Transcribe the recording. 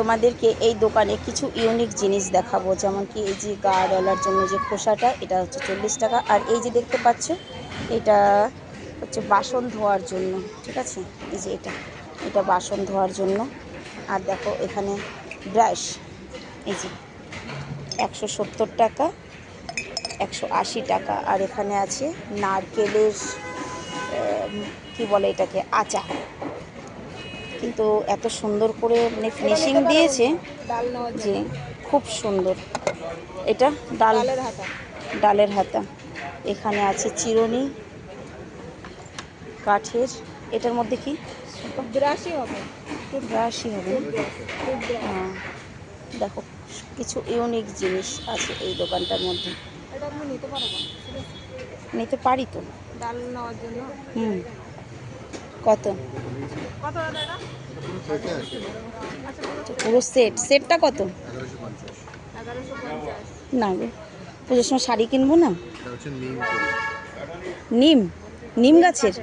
তোমাদেরকে এই দোকানে কিছু ইউনিক জিনিস দেখাবো, যেমন কি এই যে গাড়ওয়ালার জন্য যে খোসাটা, এটা হচ্ছে চল্লিশ টাকা। আর এই যে দেখতে পাচ্ছ, এটা হচ্ছে বাসন ধোয়ার জন্য, ঠিক আছে? এই যে এটা এটা বাসন ধোয়ার জন্য। আর দেখো এখানে ব্রাশ এই যে একশো সত্তর টাকা, একশো আশি টাকা। আর এখানে আছে নারকেলের কি বলে এটাকে আচা কিন্তু এত সুন্দর করে মানে ফিনিশিং দিয়েছে যে খুব সুন্দর। এটা ডাল ডালের হাতা। ডালের হাতা। এখানে আছে চিরুনি কাঠের। এটার মধ্যে কি? ব্রাশই হবে। ব্রাশই হবে। না? দেখো কিছু ইউনিক জিনিস আছে এই দোকানটার মধ্যে। নিতে নিতে পারি তো? ডাল নেওয়ার জন্য? হুম। কত? পুরো সেট সেটটা কত? না গো। পুজোর সময় শাড়ি কিনবো না? নিম। নিম? নিম গাছের?